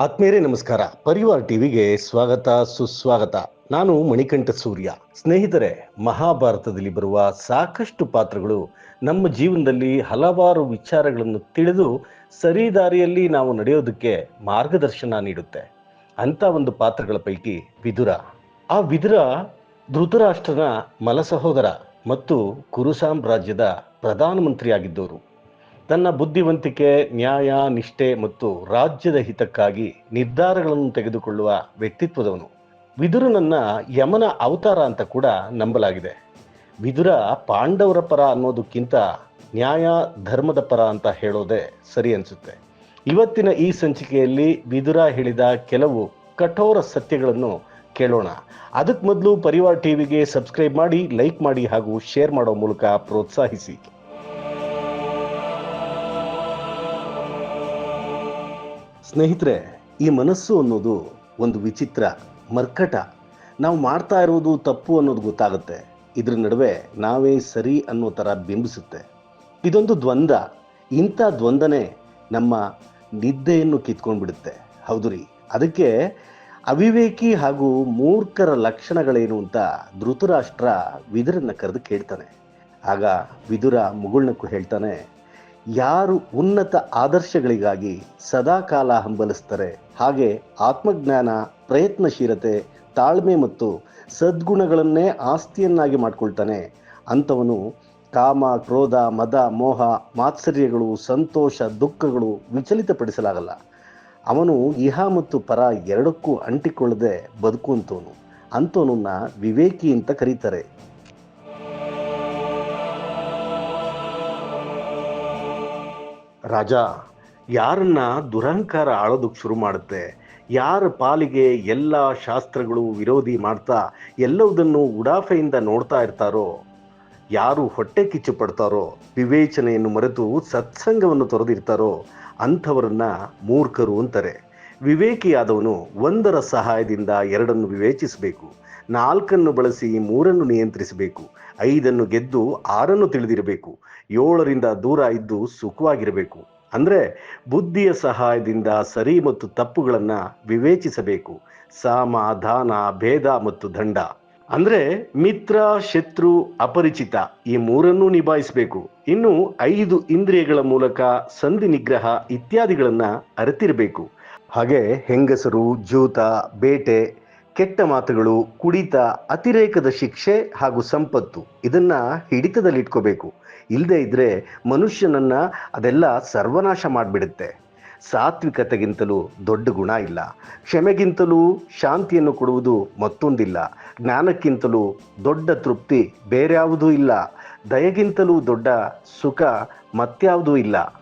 ಆತ್ಮೀಯರೇ ನಮಸ್ಕಾರ. ಪರಿವಾರ್ ಟಿವಿಗೆ ಸ್ವಾಗತ, ಸುಸ್ವಾಗತ. ನಾನು ಮಣಿಕಂಠ ಸೂರ್ಯ. ಸ್ನೇಹಿತರೆ, ಮಹಾಭಾರತದಲ್ಲಿ ಬರುವ ಸಾಕಷ್ಟು ಪಾತ್ರಗಳು ನಮ್ಮ ಜೀವನದಲ್ಲಿ ಹಲವಾರು ವಿಚಾರಗಳನ್ನು ತಿಳಿದು ಸರಿ ದಾರಿಯಲ್ಲಿ ನಾವು ನಡೆಯೋದಕ್ಕೆ ಮಾರ್ಗದರ್ಶನ ನೀಡುತ್ತೆ. ಅಂತ ಒಂದು ಪಾತ್ರಗಳ ಪೈಕಿ ವಿದುರ. ಆ ವಿದುರ ಧೃತರಾಷ್ಟ್ರನ ಮಲ ಸಹೋದರ ಮತ್ತು ಕುರು ಸಾಮ್ರಾಜ್ಯದ ಪ್ರಧಾನಮಂತ್ರಿಯಾಗಿದ್ದವರು. ತನ್ನ ಬುದ್ಧಿವಂತಿಕೆ, ನ್ಯಾಯ, ನಿಷ್ಠೆ ಮತ್ತು ರಾಜ್ಯದ ಹಿತಕ್ಕಾಗಿ ನಿರ್ಧಾರಗಳನ್ನು ತೆಗೆದುಕೊಳ್ಳುವ ವ್ಯಕ್ತಿತ್ವದವನು. ವಿದುರನನ್ನ ಯಮನ ಅವತಾರ ಅಂತ ಕೂಡ ನಂಬಲಾಗಿದೆ. ವಿದುರ ಪಾಂಡವರ ಪರ ಅನ್ನೋದಕ್ಕಿಂತ ನ್ಯಾಯ, ಧರ್ಮದ ಪರ ಅಂತ ಹೇಳೋದೇ ಸರಿ ಅನಿಸುತ್ತೆ. ಇವತ್ತಿನ ಈ ಸಂಚಿಕೆಯಲ್ಲಿ ವಿದುರ ಹೇಳಿದ ಕೆಲವು ಕಠೋರ ಸತ್ಯಗಳನ್ನು ಕೇಳೋಣ. ಅದಕ್ಕೆ ಮೊದಲು ಪರಿವಾರ ಟಿವಿಗೆ ಸಬ್ಸ್ಕ್ರೈಬ್ ಮಾಡಿ, ಲೈಕ್ ಮಾಡಿ ಹಾಗೂ ಶೇರ್ ಮಾಡೋ ಮೂಲಕ ಪ್ರೋತ್ಸಾಹಿಸಿ. ಸ್ನೇಹಿತರೆ, ಈ ಮನಸ್ಸು ಅನ್ನೋದು ಒಂದು ವಿಚಿತ್ರ, ಮರ್ಕಟ. ನಾವು ಮಾಡ್ತಾ ಇರೋದು ತಪ್ಪು ಅನ್ನೋದು ಗೊತ್ತಾಗುತ್ತೆ. ಇದ್ರ ನಡುವೆ ನಾವೇ ಸರಿ ಅನ್ನೋ ಥರ ಬಿಂಬಿಸುತ್ತೆ. ಇದೊಂದು ದ್ವಂದ್ವ. ಇಂಥ ದ್ವಂದ್ವನೇ ನಮ್ಮ ನಿದ್ದೆಯನ್ನು ಕಿತ್ಕೊಂಡ್ಬಿಡುತ್ತೆ. ಹೌದು ರೀ. ಅದಕ್ಕೆ ಅವಿವೇಕಿ ಹಾಗೂ ಮೂರ್ಖರ ಲಕ್ಷಣಗಳೇನು ಅಂತ ಧೃತರಾಷ್ಟ್ರ ವಿದುರನ್ನ ಕರೆದು ಕೇಳ್ತಾನೆ. ಆಗ ವಿದುರ ಮುಗುಳ್ನಕ್ಕೂ ಹೇಳ್ತಾನೆ ಯಾರು ಉನ್ನತ ಆದರ್ಶಗಳಿಗಾಗಿ ಸದಾಕಾಲ ಹಂಬಲಿಸ್ತಾರೆ. ಹಾಗೆ ಆತ್ಮಜ್ಞಾನ, ಪ್ರಯತ್ನಶೀಲತೆ, ತಾಳ್ಮೆ ಮತ್ತು ಸದ್ಗುಣಗಳನ್ನೇ ಆಸ್ತಿಯನ್ನಾಗಿ ಮಾಡಿಕೊಳ್ತಾನೆ. ಅಂಥವನು ಕಾಮ, ಕ್ರೋಧ, ಮದ, ಮೋಹ, ಮಾತ್ಸರ್ಯಗಳು, ಸಂತೋಷ, ದುಃಖಗಳು ವಿಚಲಿತಪಡಿಸಲಾಗಲ್ಲ. ಅವನು ಇಹ ಮತ್ತು ಪರ ಎರಡಕ್ಕೂ ಅಂಟಿಕೊಳ್ಳದೆ ಬದುಕುವಂಥವನು. ಅಂಥವನನ್ನ ವಿವೇಕಿ ಅಂತ ಕರೀತಾರೆ. ರಾಜ, ಯಾರನ್ನ ದುರಹಂಕಾರ ಆಳೋದಕ್ಕೆ ಶುರು ಮಾಡುತ್ತೆ? ಯಾರ ಪಾಲಿಗೆ ಎಲ್ಲ ಶಾಸ್ತ್ರಗಳು ವಿರೋಧಿ ಮಾಡ್ತಾ ಎಲ್ಲವುದನ್ನು ಉಡಾಫೆಯಿಂದ ನೋಡ್ತಾ ಇರ್ತಾರೋ? ಯಾರು ಹೊಟ್ಟೆ ಕಿಚ್ಚು ಪಡ್ತಾರೋ? ವಿವೇಚನೆಯನ್ನು ಮರೆತು ಸತ್ಸಂಗವನ್ನು ತೊರೆದಿರ್ತಾರೋ? ಅಂಥವರನ್ನ ಮೂರ್ಖರು ಅಂತಾರೆ. ವಿವೇಕಿಯಾದವನು ಒಂದರ ಸಹಾಯದಿಂದ ಎರಡನ್ನು ವಿವೇಚಿಸಬೇಕು. ನಾಲ್ಕನ್ನು ಬಳಸಿ ಮೂರನ್ನು ನಿಯಂತ್ರಿಸಬೇಕು, ಐದನ್ನು ಗೆದ್ದು ಆರನ್ನು ತಿಳಿದಿರಬೇಕು, ಏಳರಿಂದ ದೂರ ಇದ್ದು ಸುಖವಾಗಿರಬೇಕು. ಅಂದರೆ ಬುದ್ಧಿಯ ಸಹಾಯದಿಂದ ಸರಿ ಮತ್ತು ತಪ್ಪುಗಳನ್ನು ವಿವೇಚಿಸಬೇಕು. ಸಾಮ ದಾನ ಭೇದ ಮತ್ತು ದಂಡ. ಅಂದರೆ ಮಿತ್ರ, ಶತ್ರು, ಅಪರಿಚಿತ ಈ ಮೂರನ್ನೂ ನಿಭಾಯಿಸಬೇಕು. ಇನ್ನು ಐದು ಇಂದ್ರಿಯಗಳ ಮೂಲಕ ಸಂಧಿ ನಿಗ್ರಹ ಇತ್ಯಾದಿಗಳನ್ನು ಅರಿತಿರಬೇಕು. ಹಾಗೆ ಹೆಂಗಸರು, ಜೂತ, ಬೇಟೆ ಕೆಟ್ಟ ಮಾತುಗಳು, ಕುಡಿತ, ಅತಿರೇಕದ ಶಿಕ್ಷೆ ಹಾಗೂ ಸಂಪತ್ತು, ಇದನ್ನ ಹಿಡಿತದಲ್ಲಿಟ್ಕೋಬೇಕು. ಇಲ್ಲದೆ ಇದ್ರೆ ಮನುಷ್ಯನನ್ನ ಅದೆಲ್ಲ ಸರ್ವನಾಶ ಮಾಡಿಬಿಡುತ್ತೆ. ಸಾತ್ವಿಕತೆಗಿಂತಲೂ ದೊಡ್ಡ ಗುಣ ಇಲ್ಲ. ಕ್ಷಮೆಗಿಂತಲೂ ಶಾಂತಿಯನ್ನು ಕೊಡುವುದು ಮತ್ತೊಂದಿಲ್ಲ. ಜ್ಞಾನಕ್ಕಿಂತಲೂ ದೊಡ್ಡ ತೃಪ್ತಿ ಬೇರ್ಯಾವುದೂ ಇಲ್ಲ. ದಯಗಿಂತಲೂ ದೊಡ್ಡ ಸುಖ ಮತ್ಯಾವುದೂ ಇಲ್ಲ.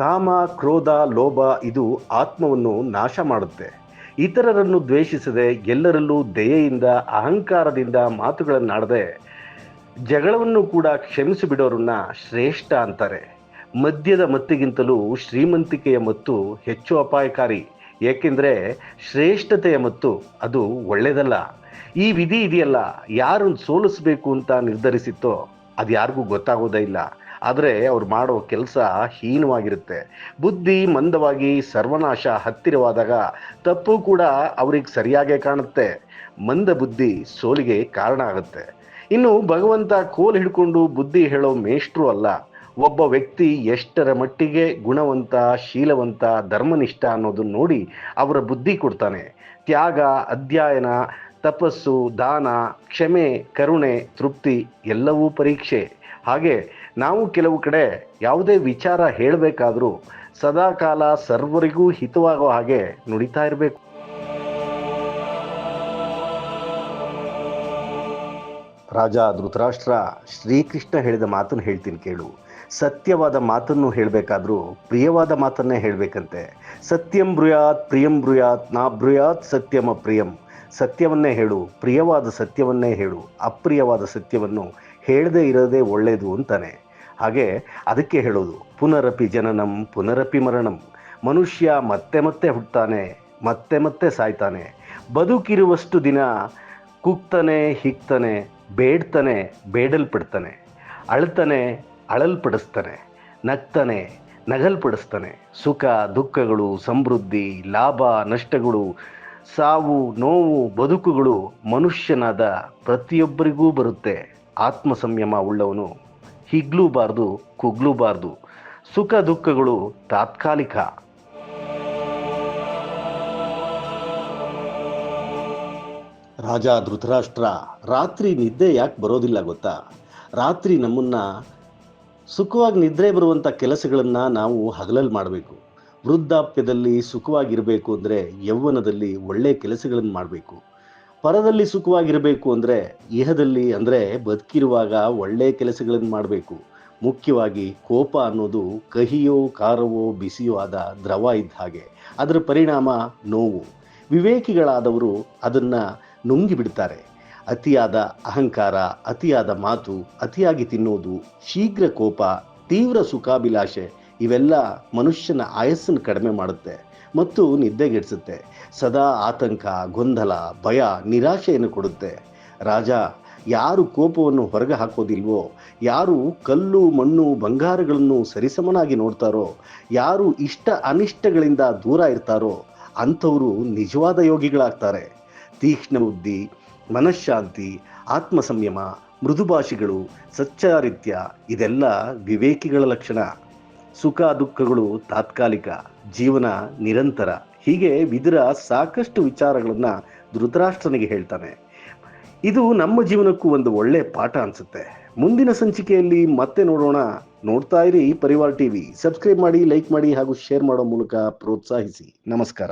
ಕಾಮ, ಕ್ರೋಧ, ಲೋಭ ಇದು ಆತ್ಮವನ್ನು ನಾಶ ಮಾಡುತ್ತೆ. ಇತರರನ್ನು ದ್ವೇಷಿಸದೆ ಎಲ್ಲರಲ್ಲೂ ದಯೆಯಿಂದ, ಅಹಂಕಾರದಿಂದ ಮಾತುಗಳನ್ನಾಡದೆ ಜಗಳವನ್ನು ಕೂಡ ಕ್ಷಮಿಸಿ ಬಿಡೋರನ್ನ ಶ್ರೇಷ್ಠ ಅಂತಾರೆ. ಮದ್ಯದ ಮತ್ತಿಗಿಂತಲೂ ಶ್ರೀಮಂತಿಕೆಯ ಮತ್ತು ಹೆಚ್ಚು ಅಪಾಯಕಾರಿ. ಏಕೆಂದರೆ ಶ್ರೇಷ್ಠತೆಯ ಮತ್ತು ಅದು ಒಳ್ಳೆಯದಲ್ಲ. ಈ ವಿಧಿ ಇದೆಯಲ್ಲ ಯಾರನ್ನು ಸೋಲಿಸಬೇಕು ಅಂತ ನಿರ್ಧರಿಸಿತ್ತೋ ಅದು ಯಾರಿಗೂ ಗೊತ್ತಾಗೋದೇ ಇಲ್ಲ. ಆದರೆ ಅವ್ರು ಮಾಡೋ ಕೆಲಸ ಹೀನವಾಗಿರುತ್ತೆ. ಬುದ್ಧಿ ಮಂದವಾಗಿ ಸರ್ವನಾಶ ಹತ್ತಿರವಾದಾಗ ತಪ್ಪು ಕೂಡ ಅವ್ರಿಗೆ ಸರಿಯಾಗೇ ಕಾಣುತ್ತೆ. ಮಂದ ಬುದ್ಧಿ ಸೋಲಿಗೆ ಕಾರಣ ಆಗುತ್ತೆ. ಇನ್ನು ಭಗವಂತ ಕೋಲ್ ಹಿಡ್ಕೊಂಡು ಬುದ್ಧಿ ಹೇಳೋ ಮೇಷ್ಟ್ರು ಅಲ್ಲ. ಒಬ್ಬ ವ್ಯಕ್ತಿ ಎಷ್ಟರ ಮಟ್ಟಿಗೆ ಗುಣವಂತ, ಶೀಲವಂತ, ಧರ್ಮನಿಷ್ಠ ಅನ್ನೋದನ್ನ ನೋಡಿ ಅವರ ಬುದ್ಧಿ ಕೊಡ್ತಾನೆ. ತ್ಯಾಗ, ಅಧ್ಯಯನ, ತಪಸ್ಸು, ದಾನ, ಕ್ಷಮೆ, ಕರುಣೆ, ತೃಪ್ತಿ ಎಲ್ಲವೂ ಪರೀಕ್ಷೆ. ಹಾಗೆ ನಾವು ಕೆಲವು ಕಡೆ ಯಾವುದೇ ವಿಚಾರ ಹೇಳಬೇಕಾದರೂ ಸದಾಕಾಲ ಸರ್ವರಿಗೂ ಹಿತವಾಗೋ ಹಾಗೆ ನುಡಿತಾ ಇರಬೇಕು. ರಾಜ ಧೃತರಾಷ್ಟ್ರ, ಶ್ರೀಕೃಷ್ಣ ಹೇಳಿದ ಮಾತನ್ನು ಹೇಳ್ತೀನಿ ಕೇಳು. ಸತ್ಯವಾದ ಮಾತನ್ನು ಹೇಳಬೇಕಾದ್ರೂ ಪ್ರಿಯವಾದ ಮಾತನ್ನೇ ಹೇಳಬೇಕಂತೆ. ಸತ್ಯಂ ಬೃಯಾತ್ ಪ್ರಿಯಂ ಬೃಯಾತ್ ನಾ ಬೃಯಾತ್ ಸತ್ಯಮ ಪ್ರಿಯಂ. ಸತ್ಯವನ್ನೇ ಹೇಳು, ಪ್ರಿಯವಾದ ಸತ್ಯವನ್ನೇ ಹೇಳು, ಅಪ್ರಿಯವಾದ ಸತ್ಯವನ್ನು ಹೇಳದೇ ಇರೋದೇ ಒಳ್ಳೆಯದು ಅಂತಾನೆ. ಹಾಗೆ ಅದಕ್ಕೆ ಹೇಳೋದು, ಪುನರಪಿ ಜನನಂ, ಪುನರಪಿ ಮರಣಂ. ಮನುಷ್ಯ ಮತ್ತೆ ಮತ್ತೆ ಹುಟ್ಟುತ್ತಾನೆ ಮತ್ತೆ ಮತ್ತೆ ಸಾಯ್ತಾನೆ. ಬದುಕಿರುವಷ್ಟು ದಿನ ಕುಗ್ತಾನೆ ಹಿಕ್ತಾನೆ ಬೇಡ್ತಾನೆ, ಬೇಡಲ್ಪಡ್ತಾನೆ. ಅಳ್ತಾನೆ, ಅಳಲ್ಪಡಿಸ್ತಾನೆ. ನಗ್ತಾನೆ, ನಗಲ್ಪಡಿಸ್ತಾನೆ. ಸುಖ, ದುಃಖಗಳು, ಸಮೃದ್ಧಿ, ಲಾಭ, ನಷ್ಟಗಳು, ಸಾವು, ನೋವು, ಬದುಕುಗಳು ಮನುಷ್ಯನಾದ ಪ್ರತಿಯೊಬ್ಬರಿಗೂ ಬರುತ್ತೆ. ಆತ್ಮ ಸಂಯಮ ಉಳ್ಳವನು ಹಿಗ್ಲೂಬಾರ್ದು, ಕುಗ್ಲೂಬಾರ್ದು. ಸುಖ ದುಃಖಗಳು ತಾತ್ಕಾಲಿಕ. ರಾಜ ಧೃತರಾಷ್ಟ್ರ, ರಾತ್ರಿ ನಿದ್ದೆ ಯಾಕೆ ಬರೋದಿಲ್ಲ ಗೊತ್ತಾ? ರಾತ್ರಿ ನಮ್ಮನ್ನ ಸುಖವಾಗಿ ನಿದ್ರೆ ಬರುವಂಥ ಕೆಲಸಗಳನ್ನು ನಾವು ಹಗಲಲ್ಲಿ ಮಾಡಬೇಕು. ವೃದ್ಧಾಪ್ಯದಲ್ಲಿ ಸುಖವಾಗಿರಬೇಕು ಅಂದರೆ ಯೌವನದಲ್ಲಿ ಒಳ್ಳೆಯ ಕೆಲಸಗಳನ್ನು ಮಾಡಬೇಕು. ಪರದಲ್ಲಿ ಸುಖವಾಗಿರಬೇಕು ಅಂದರೆ ಇಹದಲ್ಲಿ ಅಂದರೆ ಬದುಕಿರುವಾಗ ಒಳ್ಳೆಯ ಕೆಲಸಗಳನ್ನು ಮಾಡಬೇಕು. ಮುಖ್ಯವಾಗಿ ಕೋಪ ಅನ್ನೋದು ಕಹಿಯೋ, ಖಾರವೋ, ಬಿಸಿಯೋ ಆದ ದ್ರವ ಇದ್ದ ಹಾಗೆ. ಅದರ ಪರಿಣಾಮ ನೋವು. ವಿವೇಕಿಗಳಾದವರು ಅದನ್ನು ನುಂಗಿ ಬಿಡ್ತಾರೆ. ಅತಿಯಾದ ಅಹಂಕಾರ, ಅತಿಯಾದ ಮಾತು, ಅತಿಯಾಗಿ ತಿನ್ನೋದು, ಶೀಘ್ರ ಕೋಪ, ತೀವ್ರ ಸುಖಾಭಿಲಾಷೆ, ಇವೆಲ್ಲ ಮನುಷ್ಯನ ಆಯಸ್ಸನ್ನು ಕಡಿಮೆ ಮಾಡುತ್ತೆ. ಮತ್ತು ನಿದ್ದೆಗೆಡಿಸುತ್ತೆ. ಸದಾ ಆತಂಕ, ಗೊಂದಲ, ಭಯ, ನಿರಾಶೆಯನ್ನು ಕೊಡುತ್ತೆ. ರಾಜ, ಯಾರು ಕೋಪವನ್ನು ಹೊರಗೆ ಹಾಕೋದಿಲ್ವೋ, ಯಾರು ಕಲ್ಲು, ಮಣ್ಣು, ಬಂಗಾರಗಳನ್ನು ಸರಿಸಮನಾಗಿ ನೋಡ್ತಾರೋ, ಯಾರು ಇಷ್ಟ ಅನಿಷ್ಟಗಳಿಂದ ದೂರ ಇರ್ತಾರೋ, ಅಂಥವರು ನಿಜವಾದ ಯೋಗಿಗಳಾಗ್ತಾರೆ. ತೀಕ್ಷ್ಣ ಬುದ್ಧಿ ಮನಃಶಾಂತಿ ಆತ್ಮ ಸಂಯಮ ಮೃದುಭಾಷಿಗಳು, ಸಚ್ಚಾರಿತ್ಯ, ಇದೆಲ್ಲ ವಿವೇಕಿಗಳ ಲಕ್ಷಣ. ಸುಖ ದುಃಖಗಳು ತಾತ್ಕಾಲಿಕ, ಜೀವನ ನಿರಂತರ. ಹೀಗೆ ವಿದುರ ಸಾಕಷ್ಟು ವಿಚಾರಗಳನ್ನು ಧೃತರಾಷ್ಟ್ರನಿಗೆ ಹೇಳ್ತಾನೆ. ಇದು ನಮ್ಮ ಜೀವನಕ್ಕೂ ಒಂದು ಒಳ್ಳೆ ಪಾಠ ಅನ್ಸುತ್ತೆ. ಮುಂದಿನ ಸಂಚಿಕೆಯಲ್ಲಿ ಮತ್ತೆ ನೋಡೋಣ. ನೋಡ್ತಾ ಇರಿ ಪರಿವಾರ್ ಟಿವಿ. ಸಬ್ಸ್ಕ್ರೈಬ್ ಮಾಡಿ, ಲೈಕ್ ಮಾಡಿ ಹಾಗೂ ಶೇರ್ ಮಾಡೋ ಮೂಲಕ ಪ್ರೋತ್ಸಾಹಿಸಿ. ನಮಸ್ಕಾರ.